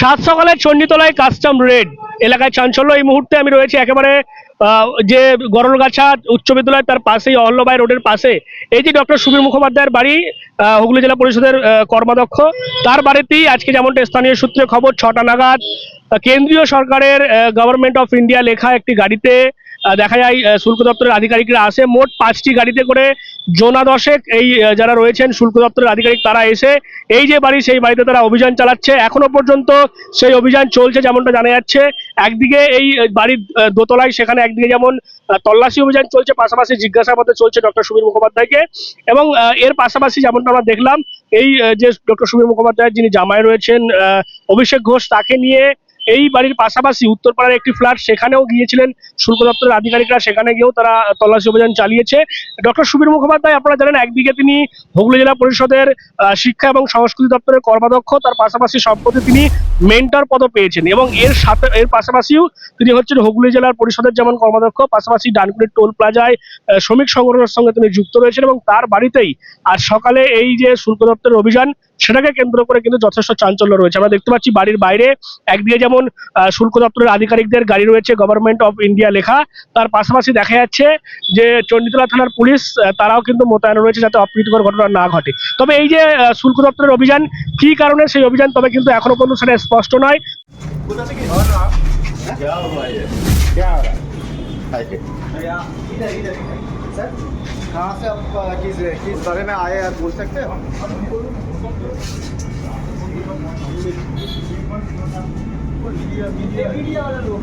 সাত সকালে চণ্ডীতলায় custom red এলাকায় চাঞ্চল্য। এই মুহূর্তে আমি রয়েছি একেবারে যে গরলগাছা উচ্চ বিদ্যালয় তার পাশেই, অহল্যবাই রোডের পাশে। এই যে ডক্টর সুবীর মুখোপাধ্যায়ের বাড়ি হুগলি জেলা পরিষদের কর্মাধ্যক্ষ, তার বাড়িতেই আজকে যেমনটা স্থানীয় সূত্রে খবর, ছটা নাগাদ কেন্দ্রীয় সরকারের গভর্নমেন্ট অফ ইন্ডিয়া লেখা একটি গাড়িতে দেখা যায় শুল্ক দপ্তরের আধিকারিকরা আসে। মোট পাঁচটি গাড়িতে করে জোনা দশেক এই যারা রয়েছেন শুল্ক দপ্তরের আধিকারিক, তারা এসে এই যে বাড়ি, সেই বাড়িতে তারা অভিযান চালাচ্ছে। এখনও পর্যন্ত সেই অভিযান চলছে যেমনটা জানা যাচ্ছে। একদিকে এই বাড়ির দোতলায় সেখানে একদিকে যেমন তল্লাশি অভিযান চলছে, পাশাপাশি জিজ্ঞাসাবাদে চলছে ডক্টর সুবীর মুখোপাধ্যায়কে। এবং এর পাশাপাশি যেমনটা আমরা দেখলাম, এই যে ডক্টর সুবীর মুখোপাধ্যায়, যিনি জামাই রয়েছেন অভিষেক ঘোষ, তাকে নিয়ে এই বাড়ির পাশাপাশি উত্তরপাড়ার একটি ফ্ল্যাট, সেখানেও গিয়েছিলেন শুল্ক দপ্তরের আধিকারিকরা সেখানে গিয়েও তারা তল্লাশি অভিযান চালিয়েছে। ডক্টর সুবীর মুখোপাধ্যায়, আপনারা জানেন একদিকে তিনি হুগলি জেলা পরিষদের শিক্ষা এবং সংস্কৃতি দপ্তরের কর্মাধ্যক্ষ। তার পাশাপাশি সম্প্রতি তিনি মেন্টর পদও পেয়েছেন এবং এর সাথে, এর পাশাপাশিও তিনি হচ্ছেন হুগলি জেলার পরিষদের যেমন কর্মাধ্যক্ষ, পাশাপাশি ডানকুনির টোল প্লাজায় শ্রমিক সংগঠনের সঙ্গে তিনি যুক্ত রয়েছেন এবং তার বাড়িতেই আজ সকালে এই যে শুল্ক দপ্তরের অভিযান সেটাকে কেন্দ্র করে কিন্তু যথেষ্ট চাঞ্চল্য রয়েছে আমরা দেখতে পাচ্ছি বাড়ির বাইরে একদিকে যেমন আহ, শুল্ক দপ্তরের আধিকারিকদের গাড়ি রয়েছে গভর্নমেন্ট অফ ইন্ডিয়া লেখা তার পাশাপাশি দেখা যাচ্ছে যে চণ্ডীতলা থানার পুলিশ আহ, তারাও কিন্তু মোতায়েন রয়েছে যাতে অপ্রীতিকর ঘটনা না ঘটে তবে এই যে আহ, শুল্ক দপ্তরের অভিযান কি কারণে সেই অভিযান তবে কিন্তু এখনো পর্যন্ত সেটা স্পষ্ট নয় क्या हुआ ये क्या हो रहा है इधर इधर सर कहाँ से आप किस किस बारे में आए आप बोल सकते हो? मीडिया वाला लोग।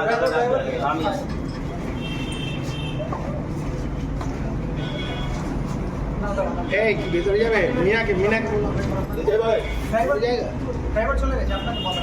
ओए। এই কি ভেতরে যাবে মিনাকে মিনাকে ড্রাইভার চলে গেছে আপনাকে বলা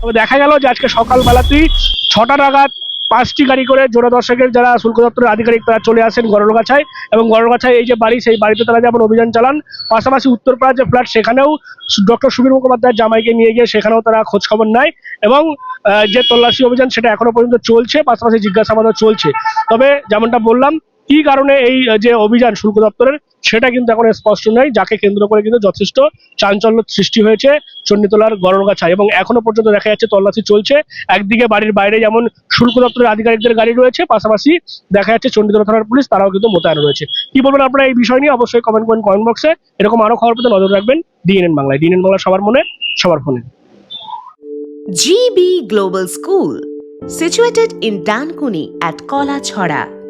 তবে দেখা গেল যে আজকে সকালবেলাতেই ছটা নাগাদ পাঁচটি গাড়ি করে জোড়া দর্শকের যারা শুল্ক দপ্তরের আধিকারিক তারা চলে আসেন গরলগাছায় এবং গরলগাছায় এই যে বাড়ি, সেই বাড়িতে তারা যেমন অভিযান চালান, পাশাপাশি উত্তরপাড়ার যে ফ্ল্যাট, সেখানেও ডক্টর সুবীর মুখোপাধ্যায়ের জামাইকে নিয়ে গিয়ে সেখানেও তারা খোঁজখবর নেয় এবং যে তল্লাশি অভিযান সেটা এখনও পর্যন্ত চলছে, পাশাপাশি জিজ্ঞাসাবাদও চলছে। তবে যেমনটা বললাম কি কারণে এই যে অভিযান শুল্ক দপ্তরের সেটা কিন্তু এখন স্পষ্ট নয় যাকে কেন্দ্র করে কিন্তু যথেষ্ট চাঞ্চল্য সৃষ্টি হয়েছে চণ্ডীতলার গরলগাছা এবং এখনও পর্যন্ত দেখা যাচ্ছে তল্লাশি চলছে। একদিকে বাড়ির বাইরে যেমন শুল্ক দপ্তরের আধিকারিকদের গাড়ি রয়েছে পাশাপাশি দেখা যাচ্ছে চণ্ডীতলা থানার পুলিশ তারাও কিন্তু মোতায়েন রয়েছে। কি বলবেন আপনারা এই বিষয় নিয়ে? অবশ্যই কমেন্ট করেন কমেন্ট বক্সে এরকম আরও খবর পেতে নজর রাখবেন ডিএনএন বাংলায়। ডিএনএন বাংলা সবার মনে সবার ফোনে। GB Global School, situated in Dankuni at Kola Chhora.